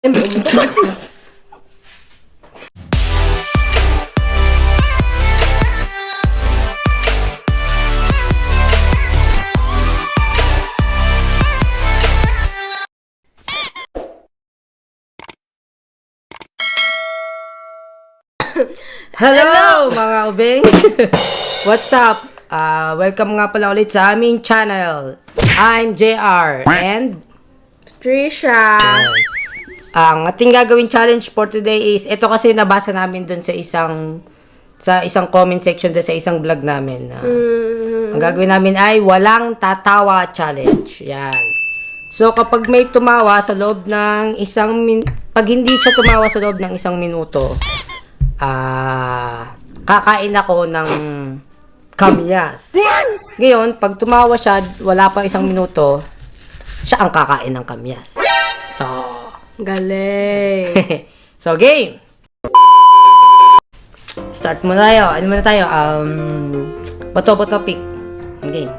Hello, mga ubeng! What's up? Ah, welcome nga pala ulit sa aming channel. I'm JR and Trisha. Ang ating gagawin challenge for today is ito kasi nabasa namin dun sa isang sa isang comment section dun sa isang vlog namin. na Mm, Ang gagawin namin ay walang tatawa challenge. Yan. So kapag may tumawa sa loob ng isang min pag hindi siya tumawa sa loob ng isang minuto, ah kakain ako ng kamyas. Ngayon, pag tumawa siya, wala pa isang minuto, siya ang kakain ng kamyas. So, galing. so game! Start muna tayo. Ano muna tayo? Um, bato, bato, pick. Game.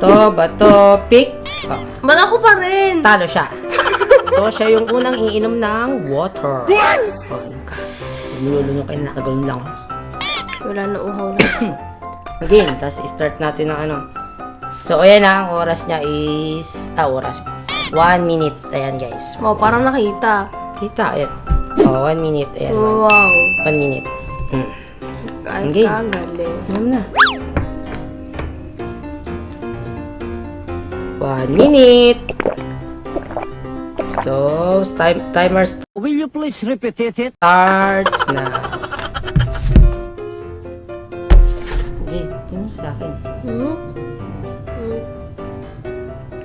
To, bato, pick. Oh, Ba't ako pa rin? talo siya. So, siya yung unang iinom ng water. Oh, ano ka? Lumulunok kayo, nakagano'n lang. Wala na uhaw na. Again, tapos start natin ng ano. So, ayan na, ang oras niya is, ah, oras. One minute. Ayan, guys. Wow, parang nakita. Kita, ayan. Oh, one minute. Ayan, one, Wow. one minute. Hmm. Ay, Okay. ka, galing. Alam na. One minute. So, time, timer Will you please repeat it? starts na. Okay, yun sa akin. Hmm?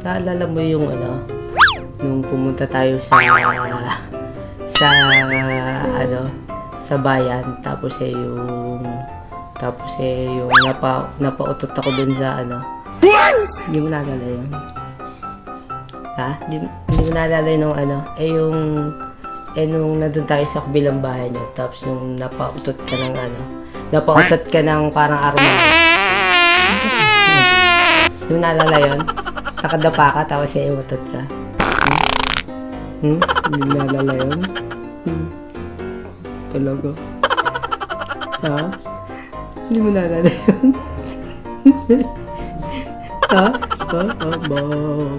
Naalala mo yung ano, nung pumunta tayo sa sa ano, sa bayan tapos eh yung tapos eh yung napa napautot ako dun sa ano. Hindi mo naalala yun? Ha? Hindi, hindi mo naalala yung ano, eh yung eh nung nandun tayo sa kabilang bahay niyo tapos nung napautot ka ng ano, napautot ka ng parang aroma. Yung naalala yun? Nakadapa ka, tapos siya imutot ka. Hmm? Naalala yun? Hmm? Talaga? Ha? Hindi mo naalala yun? ha? Ha? Ha? Ba?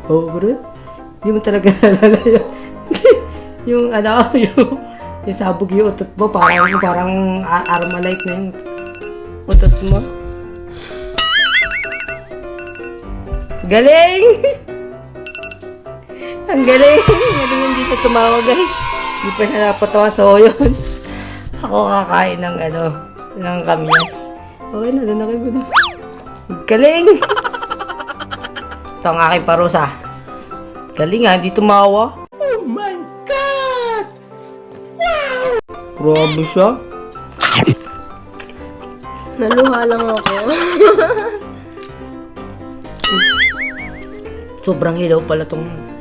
Pobre? Hindi mo talaga naalala yun? yung ano, yung, yung sabog yung utot mo, parang, parang armalite na yung utot mo. Galing! Ang galing! Galing hindi siya tumawa, guys. Hindi pa siya napatawa. So, yun. Ako kakain ng ano, ng kamyas. Okay na, doon na kayo na. Galing! Ito ang aking parusa. Galing ah, hindi tumawa. Oh my God! Wow! Grabe siya. Naluha lang ako. Sobrang hilaw pala tong...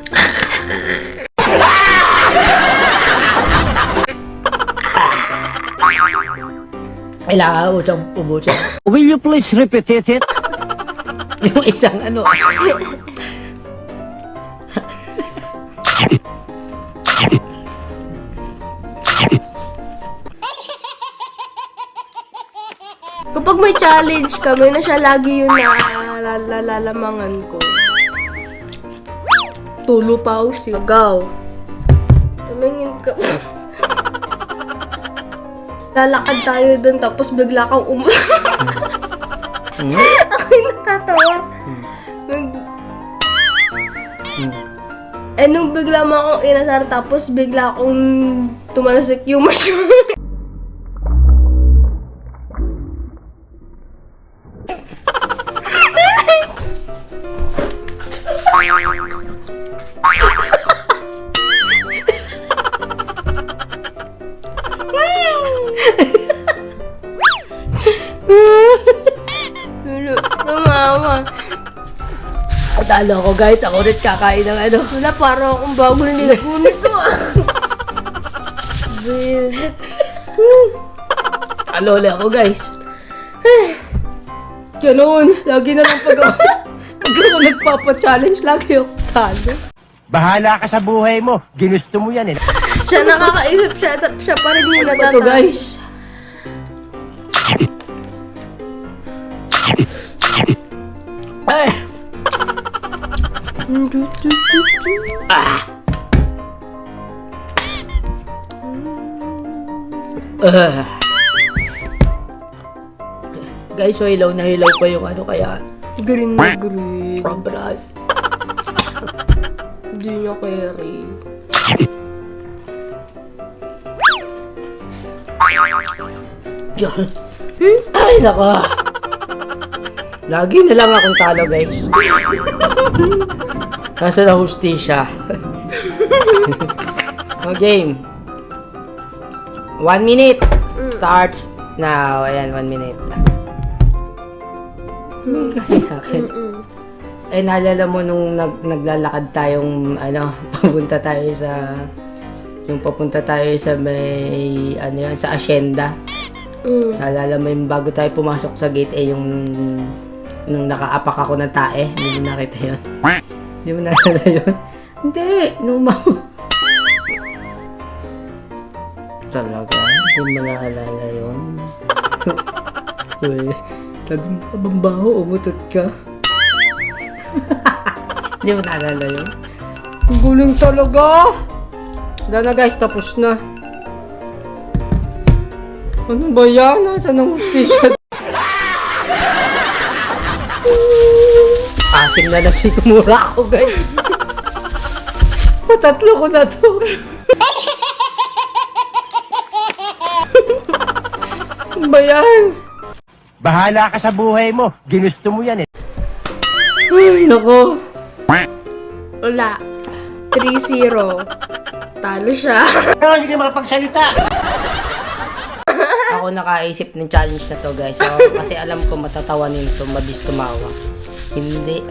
Kailangan siyang ubusin. Will you please repeat it? Yung isang ano. Kapag may challenge kami, na siya lagi yun na lalalamangan ko. Tulo pause yun. Gaw. Tumingin ka. Lalakad tayo dun, tapos bigla kang um... Hmm? Ako'y natatawa. Mag... Eh, nung bigla mo akong inasar, tapos bigla akong tumalasik yung mushroom. Talo ko guys, ako rin kakain ng ano. Wala, parang akong bago na ah. Bilit. Talo ulit ako guys. Ganun, lagi na lang pag ako, pag ako nagpapa-challenge, lagi ako talo. Bahala ka sa buhay mo. Ginusto mo yan eh. Siya nakakaisip siya, siya pa rin yung Ano ba to natatalo. guys? Ah! Guys, so hilaw na hilaw pa yung ano kaya Green na green. Sobras. Hindi niya carry. Diyan. Ay, nako. Lagi na lang akong talo, guys. Kaso na hustisya. o game. One minute. Starts now. Ayan, one minute. Hmm, kasi sa akin. Eh, naalala mo nung nag, naglalakad tayong, ano, papunta tayo sa, yung papunta tayo sa may, ano yan, sa asyenda. Mm. Naalala mo yung bago tayo pumasok sa gate, eh, yung, nung nakaapak ako ng tae, hindi mo nakita yun. Hindi mo naalala yun? Hindi, nung ma... Talaga, hindi mo naalala yun. so, sabi mo, kabambaho, umutot ka. Hindi mo naalala yun? Ang guling talaga! Wala na guys, tapos na. Ano ba yan? Nasaan ang hustisya? Asim na lang sigmura ako guys. Patatlo ko na to. ano ba yan? Bahala ka sa buhay mo. Ginusto mo yan eh. Ay, nako. Wala. 3-0. Talo siya. Hindi ka makapagsalita. Ako nakaisip ng challenge na to guys. So, kasi alam ko matatawanin to, mabis tumawa. Hindi.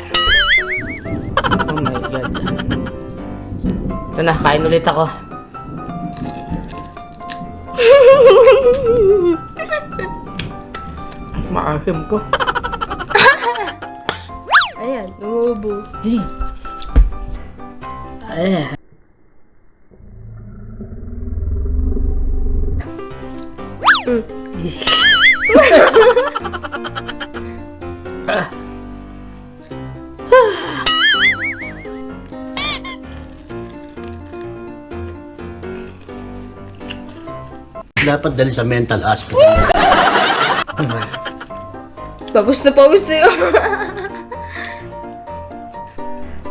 Oh my god. Ito na, kain ulit ako. Maasim ko. Ayan, umuubo. Hey. Ay. dapat dali sa mental hospital. Tapos na pawis sa'yo.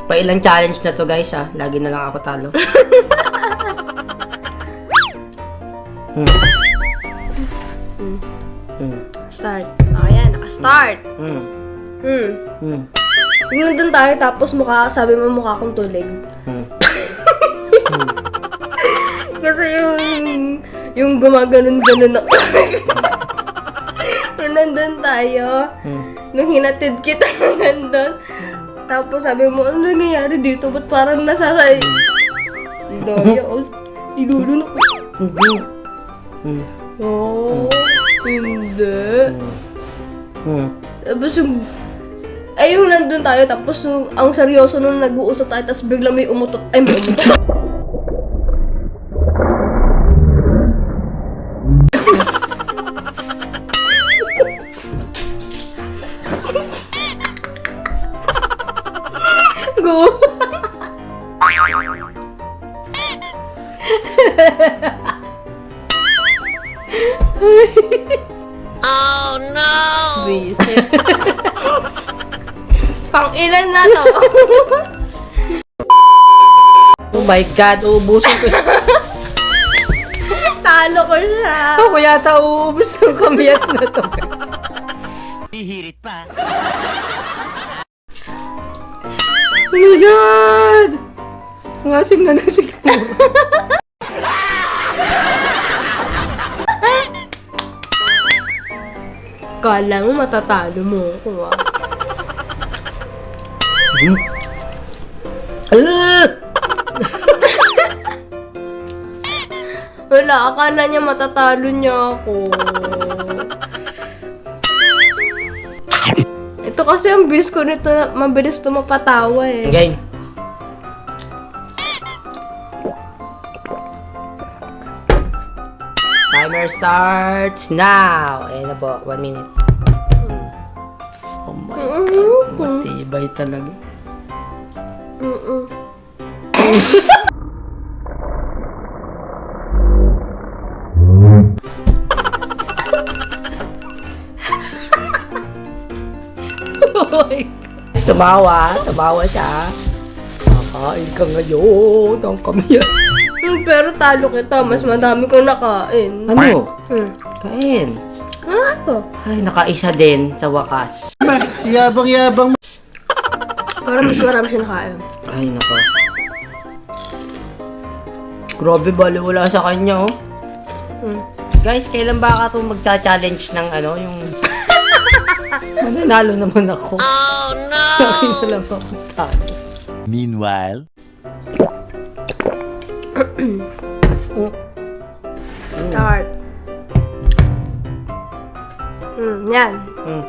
Pa ilang challenge na to guys ha. Lagi na lang ako talo. hmm. Hmm. Start. Ayan, naka-start. Hmm. Hmm. Hmm. Yung nandun tayo, tapos mukha, sabi mo mukha kong tulig. Hmm. Kasi yung, yung gumaganon-ganon ako. Nung nandun tayo, Hmm. nung hinatid kita nandun, tapos sabi mo, ano nangyayari dito? Ba't parang nasasay? Daya, oh, ilulunok. Hindi. Hmm. Oo, hindi. Hmm. Tapos yung, ay yung nandun tayo, tapos yung, ang seryoso nung nag-uusap tayo, tapos biglang may umutot, ay may umutot. Go! Visit. Pang ilan na to? Oh my God, uubusin ko. Talo ko siya. Ako yata uubos ng kamyas na to. Hihirit pa. Oh my God! Ang asim na na siguro. Kala mo matatalo mo ako ah. Ah! Wala, akala niya matatalo niya ako. Ito kasi ang bilis ko nito, mabilis to mapatawa eh. Okay. Timer starts now! Ayan na po, one minute. Oh my God, matibay talaga. Mm-mm. Tumawa, tumawa siya. Kakain ka ngayon ang kami. Hmm, pero talo kita, mas madami kong nakain. Ano? Hmm. Kain. Ano to? Ay, nakaisa din sa wakas. Yabang-yabang. Parang mas marami siya nakain. Ay, nako. Grabe, bali wala sa kanya, oh. Hmm. Guys, kailan ba ka itong magcha-challenge ng ano, yung... Mananalo naman ako. Oh, no! Akin na lang ako talo. Meanwhile, Start. Hmm, yan. Mm.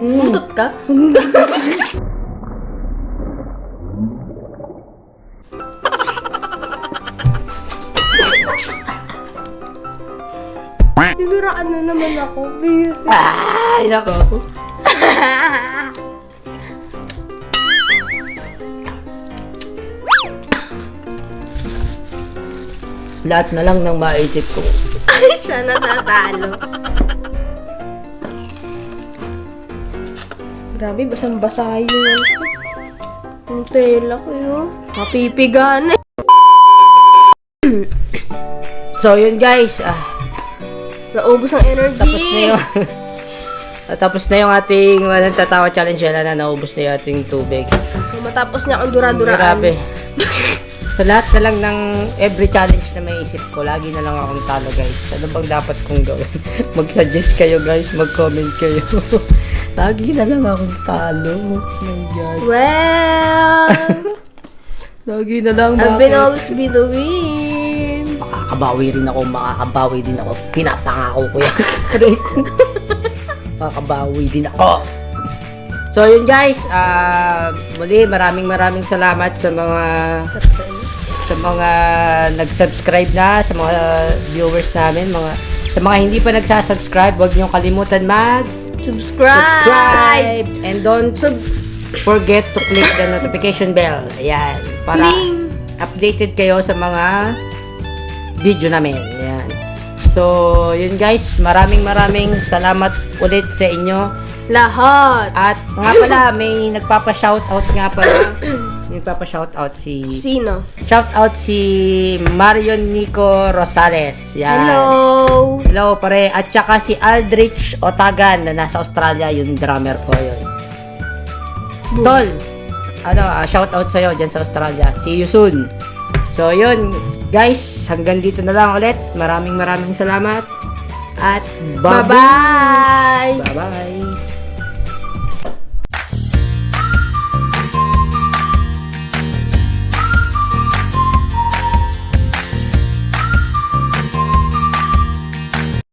Buntot ka? Tinuraan na naman ako. Please. Ay, nako. Lahat na lang ng maisip ko. Ay, siya natatalo. Grabe, basang-basa yun. Ang tela ko yun. Mapipigan eh. So, yun guys. Ah, Naubos ang energy. tapos na yung... Ah, tapos na yung ating walang tatawa challenge. Wala na, naubos na yung ating tubig. Matapos niya akong dura-duraan. Grabe. Sa lahat na lang ng every challenge na may isip ko, lagi na lang akong talo guys. Ano bang dapat kong gawin? Mag-suggest kayo guys, mag-comment kayo. lagi na lang akong talo. Oh my God. Well, Lagi na lang I've been always be the win. Makakabawi rin ako, makakabawi din ako. Pinapangako ko yan. Aray ko. makakabawi din ako. So yun guys, ah muli maraming maraming salamat sa mga sa mga nag-subscribe na, sa mga viewers namin, mga sa mga hindi pa nagsasubscribe, huwag niyo kalimutan mag Subscribe! subscribe and don't forget to click the notification bell. Ayan, para Cling! updated kayo sa mga video namin. Ayan. So, yun guys, maraming maraming salamat ulit sa inyo. Lahat. At nga pala, may nagpapa-shoutout nga pala. may nagpapa-shoutout si... Sino? Shoutout si Marion Nico Rosales. Yan. Hello! Hello, pare. At saka si Aldrich Otagan na nasa Australia, yung drummer ko yun. Tol, ano, uh, shoutout sa'yo dyan sa Australia. See you soon. So, yun, guys, hanggang dito na lang ulit. Maraming maraming salamat. At bye-bye! Bye-bye!